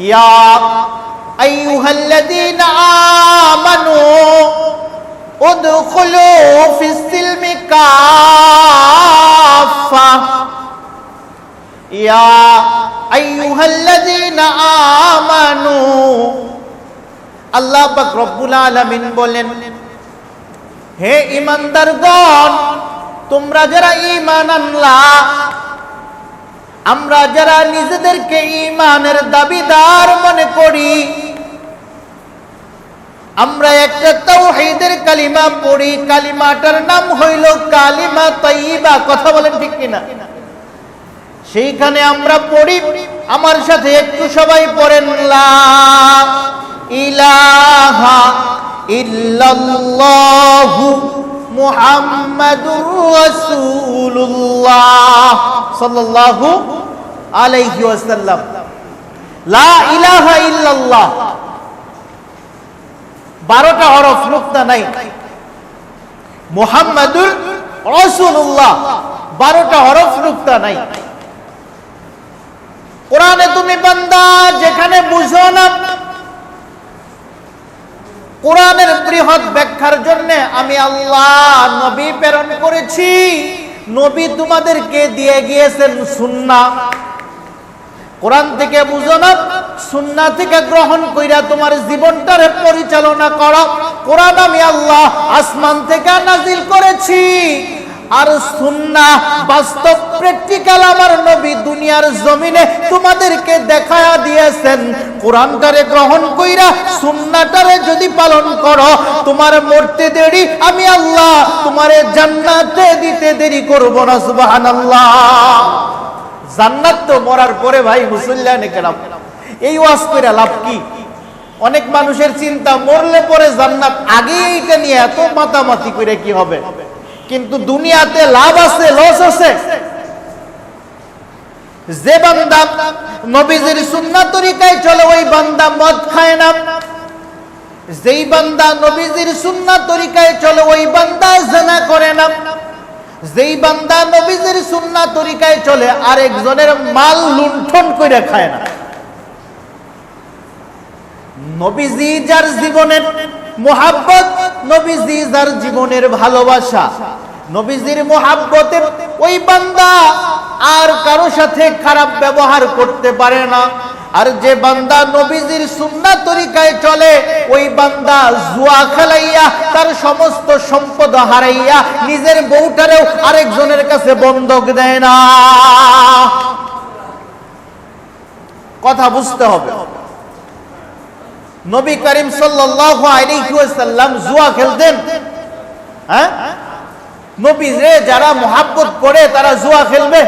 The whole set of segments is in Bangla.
ইয়া আইয়ুহাল্লাযীনা আমানু উদখুলু ফিস সিলমি কাফা ইয়া আইয়ুহাল্লাযীনা আমানু আল্লাহ পাক রব্বুল আলামিন বলেন হে ইমানদারগণ তোমরা যারা ঈমান আনলা আমরা যারা নিজেদেরকে ইমানের দাবিদার মনে করি, আমরা একটা তাওহীদের কালিমা পড়ি, কালিমাটার নাম হইল কালিমা তাইয়্যিবা কথা বলেন ঠিক কিনা? সেইখানে আমরা পড়ি, আমার সাথে একটু সবাই পড়েন, লা ইলাহা ইল্লাল্লাহু বারোটা হরফ নুক্তা নাই। মুহাম্মাদুর রাসূলুল্লাহ। বারোটা হরফ নুক্তা নাই। কোরআনে তুমি বান্দা, যেখানে বুঝো না কোরআনের বৃহৎ ব্যাখ্যার জন্য আমি আল্লাহ নবী প্রেরণ করেছি। নবী তোমাদেরকে দিয়ে গিয়েছেন সুন্না। কোরআন থেকে বুঝো না, সুন্না থেকে গ্রহণ কইরা তোমার জীবনটারে পরিচালনা করো। কোরআন আমি আল্লাহ আসমান থেকে নাজিল করেছি। আর সুন্না বাস্তব প্র্যাকটিক্যাল আমার নবী দুনিয়ার জমিনে তোমাদেরকে দেখায়া দিয়েছেন। কোরআনটারে গ্রহণ কইরা সুন্নাটারে যদি পালন করো, তোমার মরতে দেরি, আমি আল্লাহ তোমারে জান্নাতে দিতে দেরি করব না, সুবহানাল্লাহ। জান্নাত তো মরার পরে ভাই মুসল্লানে কেরাম। এই ওয়াজ কইরা লাভ কি? অনেক মানুষের চিন্তা, মরলে পরে জান্নাত আগে এইটা নিয়ে এত মাতামাতি করে কি হবে? কিন্তু দুনিয়াতে লাভ আছে লস আছে। যে বান্দা নবীজির সুন্নাত তরিকায় চলে, ওই বান্দা মদ খায় না। যেই বান্দা নবীজির সুন্নাত তরিকায় চলে, ওই বান্দা জানা করে না। যেই বান্দা নবীজির সুন্নাত তরিকায় চলে, আরেকজনের মাল লুণ্ঠন করে খায় না। নবীজি যার জীবনের মোহাব্বত, নবীজি যার জীবনের ভালোবাসা। নবীজির মোহাব্বতে ওই বান্দা আর কারও সাথে খারাপ ব্যবহার করতে পারে না। আর যে বান্দা নবীজির সুন্নাত তরিকায় চলে, ওই বান্দা জুয়া খেলাইয়া, তার সমস্ত সম্পদ হারাইয়া, নিজের বউটারেও আরেকজনের কাছে বন্ধক দেয় না। কথা বুঝতে হবে। নবী করিম সাল্লাল্লাহু আলাইহি জুয়া খেলতেন। হ্যাঁ? নবী রে যারা মোহাব্বত করে তারা জুয়া খেলবে।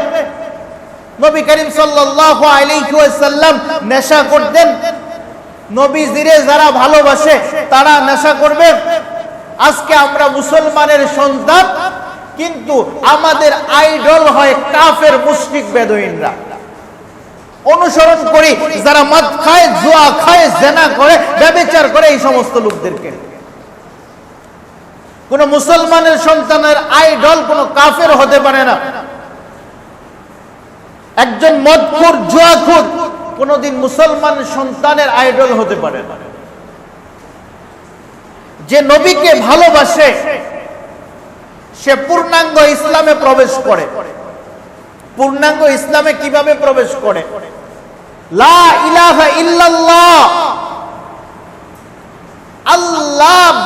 নবী করিম ওয়াসাল্লাম নেশা করতেন। নবী জিরে যারা ভালোবাসে তারা নেশা করবে। আজকে আমরা মুসলমানের সন্তান, কিন্তু আমাদের আইডল হয় কাফের মুশরিক বেদুইনরা। অনুসরণ করি, যারা মদ খায়, জুয়া খায়, জেনা করে, ব্যবচার করে এই সমস্ত লোকদেরকে। কোন মুসলমানের সন্তানের আইডল কোন কাফের হতে পারে না। একজন মদখুর জুয়াখুর কোনদিন মুসলমান সন্তানের আইডল হতে পারে না। যে নবীকে ভালোবাসে, সে পূর্ণাঙ্গ ইসলামে প্রবেশ করে। পূর্ণাঙ্গ ইসলামে কীভাবে প্রবেশ করে? লা ইলাহা ইল্লাল্লাহ আল্লাহ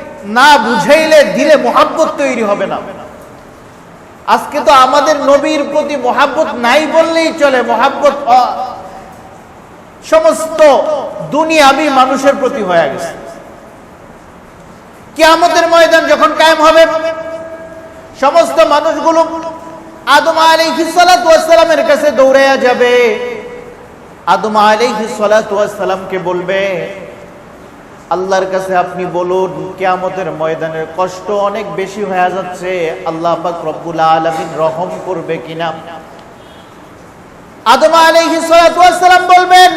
না বুঝাইলে দিলে মোহাব্বত তৈরি হবে না। আজকে তো আমাদের নবীর প্রতি মোহাব্বত নাই বললেই চলে। মোহাব্বত সমস্ত দুনিয়াবি মানুষের প্রতি হয়ে গেছে। কিয়ামতের ময়দান যখন কায়েম হবে, সমস্ত মানুষগুলো আদম আলাইহিস সালাতু কাছে দৌড়াইয়া যাবে। আদম আলাইহিস সালাতু বলবে আল্লাহর কাছে আপনি বলুন, কেয়ামতের ময়দানের কষ্ট অনেক বেশি হয়ে যাচ্ছে। আল্লাহ পাক রব্বুল আলামিন রহম করবে কিনা? আদম আলাইহিস সালাতু ওয়াস সালাম বলবেন,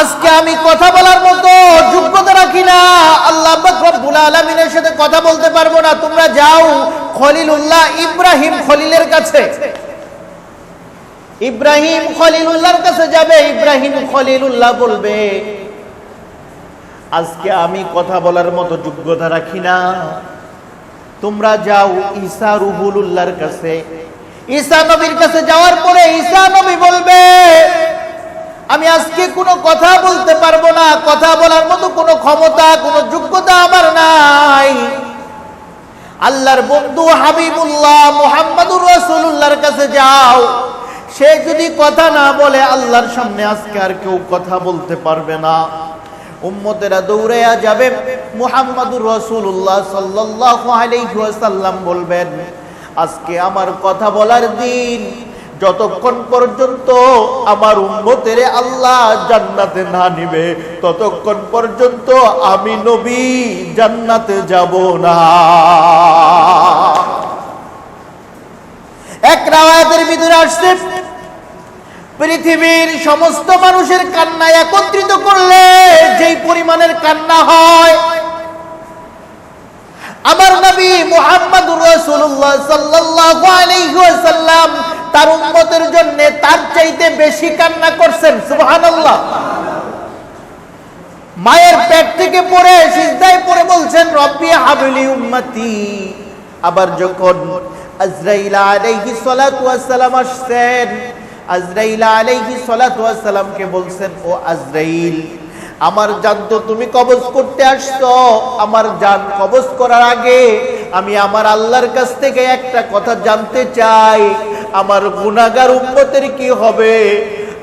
আজকে আমি কথা বলার মতো যোগ্যতা রাখি না। আল্লাহ রব্বুল আলামিনের সাথে কথা বলতে পারব না। তোমরা যাও খলিলুল্লাহ ইব্রাহিম খলিলের কাছে। ইব্রাহিম খলিলুল্লাহর কাছে যাবে, ইব্রাহিম খলিলুল্লাহ বলবে আজকে আমি কথা বলার মতো যোগ্যতা রাখি না। তোমরা যাও ঈসা রুহুলুল্লাহর কাছে। ঈসা নবীর কাছে যাওয়ার পরে ঈসা নবী বলবে, আমি আজকে কোনো কথা বলতে পারব না। কথা বলার মতো কোনো ক্ষমতা, কোনো যোগ্যতা আমার নাই। আল্লাহর বন্ধু হাবিবুল্লাহ মুহাম্মাদুর রাসূলুল্লাহর কাছে যাও। সে যদি কথা না বলে, আল্লাহর সামনে আজকে আর কেউ কথা বলতে পারবে না। উম্মতেরা দৌড়াইয়া যাবে। মুহাম্মাদুর রাসূলুল্লাহ সাল্লাল্লাহু আলাইহি ওয়াসাল্লাম বলবেন, আজকে আমার কথা বলার দিন। যতক্ষণ পর্যন্ত আমার উম্মতের আল্লাহ জান্নাতে না নিবে, ততক্ষণ পর্যন্ত আমি নবী জান্নাতে যাব না। এক রাওয়ায়াতের ভিতরে আসছে পৃথিবীর সমস্ত মানুষের কান্না একত্রিত করলে যেই পরিমাণের কান্না হয়, আমার নবী সাল্লাল্লাহু আলাইহি ওয়াসাল্লাম তার উম্মতের জন্য তার চাইতে বেশি কান্না করছেন, সুবহানাল্লাহ। মায়ের পেট থেকে পড়ে, সিজদায় পড়ে বলছেন, রব্বি হাবলি উম্মতি। আবার যখন আজরাইল আলাইহিস সালাতু ওয়াস সালাম আসছেন আজরাইল আলাইহিস সালাতু ওয়াস সালামকে বলছেন, ও আজরাইল, আমার জান তো তুমি কবজ করতে আসছো। আমার জান কবজ করার আগে আমি আমার আল্লাহর কাছ থেকে একটা কথা জানতে চাই। আমার গুনাহগার উম্মতের কি হবে?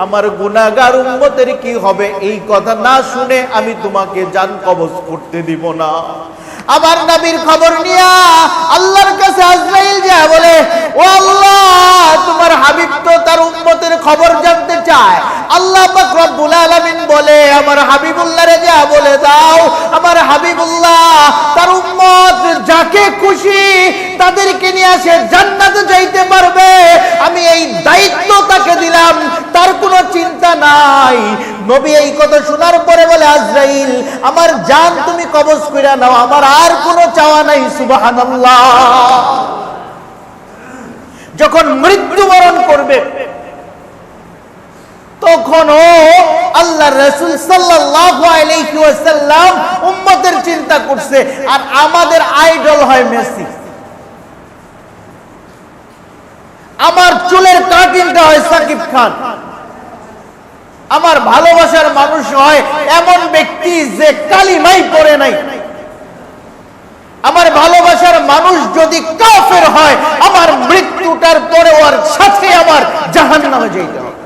আমার গুনাহগার উম্মতের কি হবে? এই কথা না শুনে আমি তোমাকে জান কবজ করতে দিব না। আমার নবীর খবর নিয়া আল্লাহর কাছে আজরাইল যায় বলে, ও আল্লাহ, তোমার হাবিব তো তার উম্মতের খবর জানতে চায়। আল্লাহ পাক রব্বুল আলামিন বলে, আমার হাবিবুল্লাহ রে যা বলে দাও, আমার হাবিবুল্লাহ, তার উম্মত যাকে খুশি তাদেরকে নিয়ে আসে জান্নাতে যাইতে পারবে। আমি এই দায়িত্ব তাকে দিলাম, তার কোনো চিন্তা নাই। নবী এই কথা শোনার পরে বলে, আজরাইল, আমার জান তুমি কবজ কইরা নাও, আমার আর কোনো চাওয়া নাই, সুবহানাল্লাহ। যখন মৃত্যুবরণ করবে তখন ও আল্লাহ রসুল ওয়াসাল্লাম উম্মতের চিন্তা করছে, আর আমাদের আইডল হয় মেসি। আমার চুলের কাটিংটা হয় সাকিব খান। আমার ভালোবাসার মানুষ হয় এমন ব্যক্তি যে কালিমাই পড়ে নাই। আমার ভালোবাসার মানুষ যদি কাফের হয়, আমার মৃত্যুটার পরে ওর সাথে আমার জাহান নামে যেতে হবে।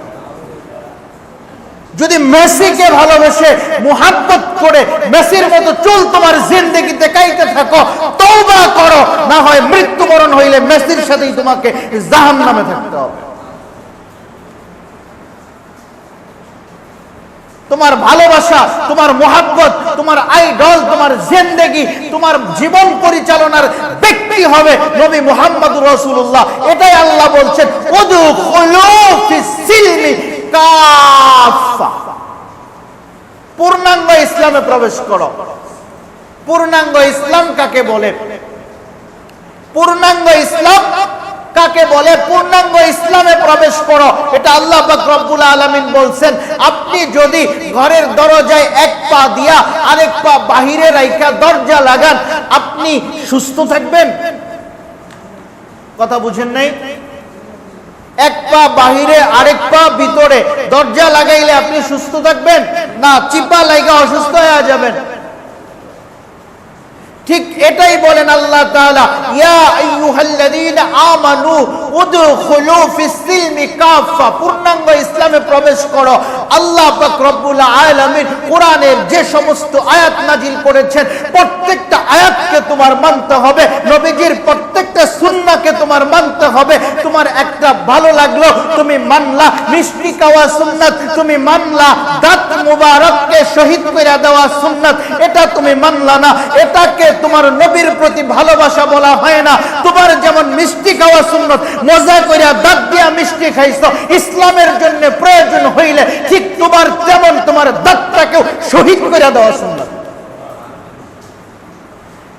যদি মেসিকে ভালোবেসে মুহাব্বত করে মেসির মতো চুল তোমার জিন্দগিতে কাইতে থাকো, তওবা করো, না হয় মৃত্যুবরণ হইলে মেসির সাথেই তোমাকে জাহান নামে থাকতে হবে। তোমার ভালোবাসা, তোমার মোহাব্বত, তোমার আইডল, তোমার জিন্দেগি, তোমার জীবন পরিচালনার ব্যক্তি হবে নবী মুহাম্মদুর রাসূলুল্লাহ। এটাই আল্লাহ বলছেন পূর্ণাঙ্গ ইসলামে প্রবেশ করো। পূর্ণাঙ্গ ইসলাম কাকে বলে? পূর্ণাঙ্গ ইসলাম কাকে বলে পূর্ণাঙ্গ ইসলামে প্রবেশ করো। এটা আল্লাহ রব্বুল আলামিন বলছেন, আপনি যদি ঘরের দরজায় এক পা দিয়া আরেক পা বাহিরে রাইখা দরজা লাগান, আপনি সুস্থ থাকবেন? কথা বুঝেন নাই? এক পা বাহিরে, আরেক পা ভিতরে দরজা লাগাইলে আপনি সুস্থ থাকবেন? না, চিপা লাইগা অসুস্থ হয়ে যাবেন। ঠিক এটাই বলেন আল্লাহ তাআলা ইয়া আইয়ুহাল্লাযীনা আমানু তোমার একটা ভালো লাগল, তুমি মানলা, মিষ্টি খাওয়া সুন্নাত, তুমি মানলা, দাঁত মুবারককে শহীদ করে দেওয়া সুন্নাত, এটা তুমি মানলা না, এটাকে তোমার নবীর প্রতি ভালোবাসা বলা হয় না। তোমার যেমন মিষ্টি খাওয়া সুন্নত মজা করিয়া দাঁত দিয়া মিষ্টি খাইছো। ইসলামের জন্য প্রয়োজন হইলে ঠিক তোমার তেমন তোমার দাঁতটাকেও শহীদ করিয়া দেওয়া সুন্নত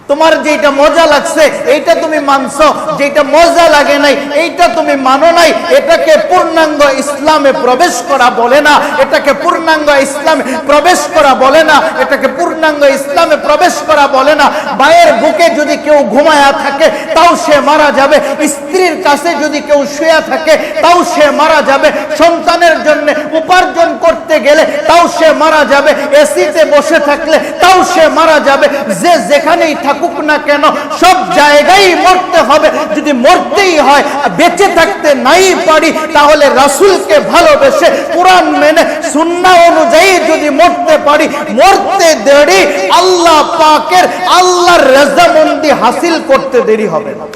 তোমার যেটা মজা লাগছে, এইটা তুমি মানছো। যেটা মজা লাগে নাই, এইটা তুমি মানো নাই। এটাকে পূর্ণাঙ্গ ইসলামে প্রবেশ করা বলে না। এটাকে পূর্ণাঙ্গ ইসলামে প্রবেশ করা বলে না। এটাকে পূর্ণাঙ্গ ইসলামে প্রবেশ করা বলে না। মায়ের বুকে যদি কেউ ঘুমায়া থাকে, তাও সে মারা যাবে। স্ত্রীর কাছে যদি কেউ শুয়ে থাকে, তাও সে মারা যাবে। সন্তানের জন্য উপার্জন করতে গেলে, তাও সে মারা যাবে। এসিতে বসে থাকলে, তাও সে মারা যাবে। যে যেখানেই থাকুক না কেন, সব জায়গায় মরতে হবে। যদি মরতেই হয় বেঁচে থাকতে নাই পারি, তাহলে রাসূলকে ভালোবেসে কোরআন মেনে, সুন্নাহ অনুযায়ী যদি মরতে পারি, মরতে দেরি আল্লাহ পাকের আল্লাহর রেজামন্দি হাসিল করতে দেরি হবে না।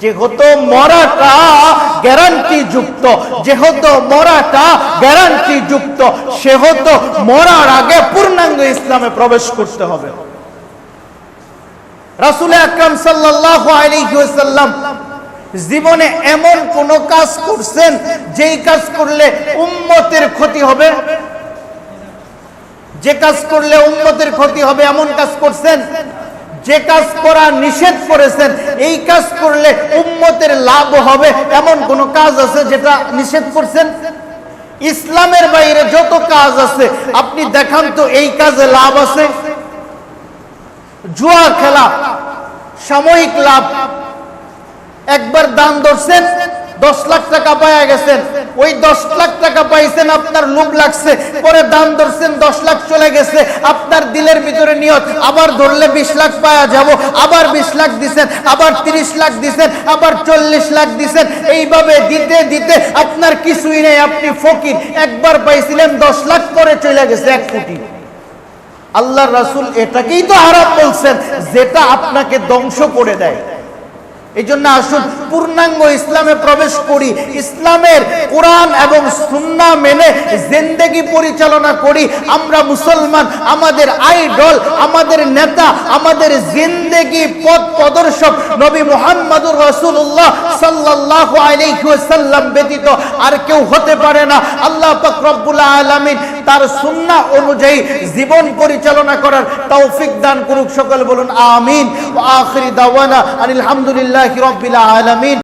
যেহেতু মরাটা গ্যারান্টি যুক্ত, যেহেতু মরাটা গ্যারান্টি যুক্ত, সেহেতু মরার আগে পূর্ণাঙ্গ ইসলামে প্রবেশ করতে হবে। রাসুল আকরাম সাল্লাল্লাহু আলাইহি ওয়াসাল্লাম জীবনে এমন কোন কাজ করছেন, যেই কাজ করলে উম্মতের ক্ষতি হবে? যে কাজ করলে উম্মতের ক্ষতি হবে, এমন কাজ করছেন? যে কাজ করা নিষেধ করেছেন, এই কাজ করলে উম্মতের লাভ হবে, এমন কোন কাজ আছে যেটা নিষেধ করছেন? ইসলামের বাইরে যত কাজ আছে, আপনি দেখান তো এই কাজে লাভ আছে? জুয়া খেলা, সাময়িক লাভ। একবার দান ধরছেন, দশ লাখ টাকা পাওয়া গেছেন। ওই দশ লাখ টাকা পাইছেন, আপনার লোভ লাগছে। পরে দান ধরছেন, দশ লাখ চলে গেছে। আপনার দিলের ভিতরে নিয়ত, আবার ধরলে বিশ লাখ পাওয়া যাব। আবার বিশ লাখ দিছেন, আবার তিরিশ লাখ দিছেন, আবার চল্লিশ লাখ দিছেন। এইভাবে দিতে দিতে আপনার কিছুই নেই। আপনি ফকির। একবার পাইছিলেন, দশ লাখ পরে চলে গেছে এক কোটি। আল্লাহ রাসুল এটাকেই তো হারাম বলছেন যেটা আপনাকে ধ্বংস করে দেয়। এই জন্য আসুন, পূর্ণাঙ্গ ইসলামে প্রবেশ করি। ইসলামের কোরআন এবং সুন্না মেনে জিন্দেগি পরিচালনা করি। আমরা মুসলমান, আমাদের আইডল, আমাদের নেতা, আমাদের জিন্দেগি পথ প্রদর্শক নবী মুহাম্মদুর রাসূলুল্লাহ সাল্লাল্লাহু আলাইহি ব্যতীত আর কেউ হতে পারে না। আল্লাহ পাক আলমিন তার সুন্নাহ অনুযায়ী জীবন পরিচালনা করার তৌফিক দান করুক। সকল বলুন, আমিন। আখিরি দাওয়ানা আলহামদুলিল্লাহি রাব্বিল আলামিন।